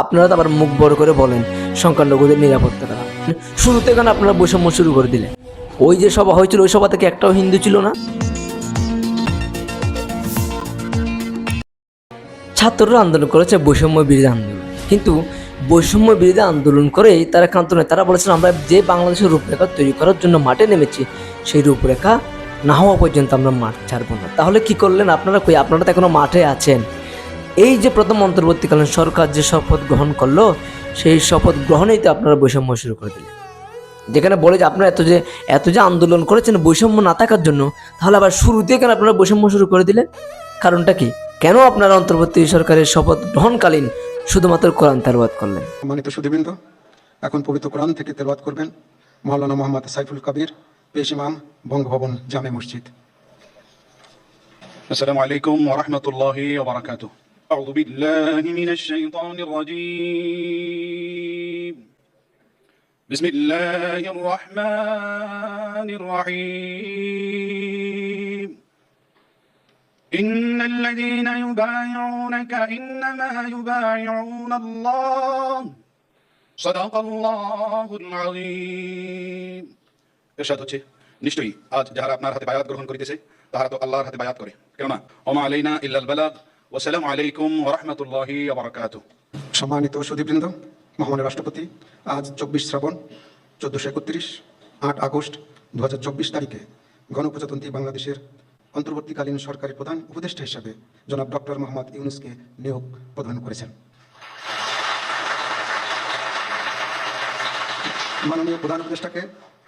আপনারা তো আবার মুখ বড় করে বলেন, সংখ্যালঘুদের নিরাপত্তা করা শুরুতে কেন আপনারা বৈষম্য শুরু করে দিলেন। ওই যে সভা হয়েছিল, ওই সভা থেকে একটাও হিন্দু ছিল না। ছাত্ররা আন্দোলন করেছে বৈষম্য বিরোধী আন্দোলন। কিন্তু বৈষম্য বিরোধী আন্দোলন করেই তারা ক্ষান্ত নয়। তারা বলেছিল আমরা যে বাংলাদেশের রূপরেখা তৈরি করার জন্য মাঠে নেমেছি, সেই রূপরেখা না হওয়া পর্যন্ত আমরা মাঠ ছাড়বো না। তাহলে কি করলেন আপনারা কই? আপনারা তো এখনও মাঠে আছেন। এই যে প্রথম অন্তর্বর্তীকালীন সরকার যে শপথ গ্রহণ করল সেই শপথ গ্রহণেই তো আপনারা বৈষম্য শুরু করে দিলেন। যেখানে বলে যে আপনারা এত যে এত যে আন্দোলন করেছেন বৈষম্য না থাকার জন্য তাহলে আবার শুরুতে কেন আপনারা বৈষম্য শুরু করে দিলেন? কারণটা কি? কেন আপনারা অন্তর্বর্তী সরকারের শপথ গ্রহণকালীন শুধুমাত্র কোরআন তেরবাদ করলেন? মানিত সুধীবৃন্দ এখন পবিত্র কোরআন থেকে তেরবাদ করবেন মাওলানা মোহাম্মদ সাইফুল কবির পেশ ইমাম বঙ্গভবন জামে মসজিদ। আসসালামু আলাইকুম ওরহমতুল্লাহ বারাকাতুহ। أعوذ بالله من الشيطان الرجيم بسم الله الرحمن الرحيم إن الذين يبايعونك إنما يبايعون الله صدق الله العظيم এরশাদ হচ্ছে নিশ্চয়ই আজ যারা আপনার হাতে বায়াত গ্রহণ করিতেছে তাহারা তো আল্লাহর হাতে বায়াত করে কেননা ওমা আলাইনা ইল্লাল বালাগ ওয়াসালামু আলাইকুম রাহমাতুল্লাহি ওয়া বারাকাতুহু সম্মানিত সুদীবৃন্দ মহামান্য রাষ্ট্রপতি, আজ চব্বিশ শ্রাবণ, চোদ্দোশো একত্রিশ, আট আগস্ট দুহাজার চব্বিশ তারিখে গণপ্রজাতন্ত্রী বাংলাদেশের অন্তর্বর্তীকালীন সরকারি প্রধান উপদেষ্টা হিসাবে জনাব ডক্টর মোহাম্মদ ইউনুসকে নিয়োগ প্রদান করেছেন। মাননীয় প্রধান উপদেষ্টাকে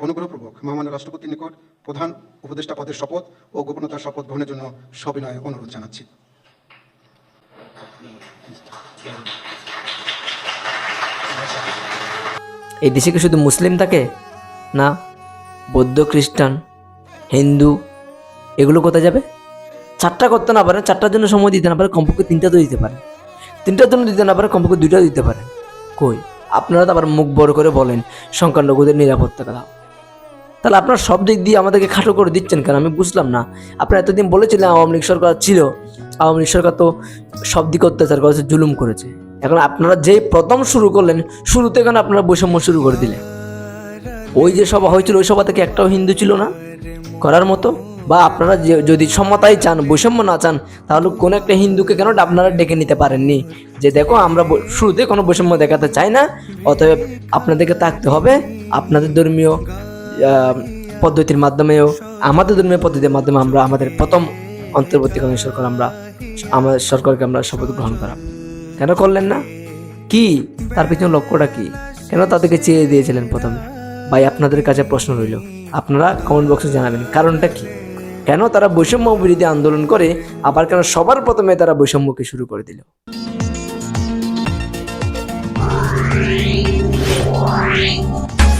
অনুগ্রহপূর্বক মহামান্য রাষ্ট্রপতির নিকট প্রধান উপদেষ্টা পদের শপথ ও গোপনতার শপথ গ্রহণের জন্য সবিনয়ে অনুরোধ জানাচ্ছি। এই দেশে কি শুধু মুসলিম থাকে? না, বৌদ্ধ, খ্রিস্টান, হিন্দু, এগুলো কোথায় যাবে? চারটা করতে না পারে, চারটার জন্য সময় দিতে না পারে, কমপক্ষে তিনটা তো দিতে পারে। তিনটার জন্য দিতে না পারে, কমপক্ষে দুইটা দিতে পারে। কই? আপনারা তো আবার মুখ বড় করে বলেন, সংখ্যালঘুদের নিরাপত্তা কথা। তাহলে আপনার সব দিক দিয়ে আমাদেরকে খাটো করে দিচ্ছেন কেন? আমি বুঝলাম না। আপনারা এতদিন বলেছিলেন আওয়ামী লীগ সরকার ছিল। আওয়ামী লীগ সরকার তো সব দিকে অত্যাচার করেছে, জুলুম করেছে। এখন আপনারা যেই প্রথম শুরু করলেন, শুরুতে কেন আপনারা বৈষম্য শুরু করে দিলেন? ওই যে সভা হয়েছিল, ওই সভা থেকে একটাও হিন্দু ছিল না করার মতো? বা আপনারা যদি সমতাই চান, বৈষম্য না চান, তাহলে কোনো একটা হিন্দুকে কেন আপনারা ডেকে নিতে পারেননি? যে দেখো, আমরা শুরুতে কোনো বৈষম্য দেখাতে চাই না, অতএব আপনাদেরকে থাকতে হবে। আপনাদের ধর্মীয় পদ্ধতির মাধ্যমেও, আমাদের ধর্মীয় পদ্ধতির মাধ্যমে আমরা আমাদের প্রথম অন্তর্বর্তীকালীন সরকার আমরা আমাদের সরকারকে আমরা শপথ গ্রহণ করা। কেন করলেন না? কি? তার পিছনে লক্ষ্যটা কি? কেন তাদেরকে চেয়ে দিয়েছিলেন প্রথমে? ভাই, আপনাদের কাছে প্রশ্ন রইল। আপনারা কমেন্ট বক্সে জানাবেন। কারণটা কি? কেন তারা বৈষম্য বিরোধী আন্দোলন করে আবার কেন সবার প্রথমে তারা বৈষম্যকে শুরু করে দিল?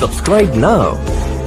Subscribe now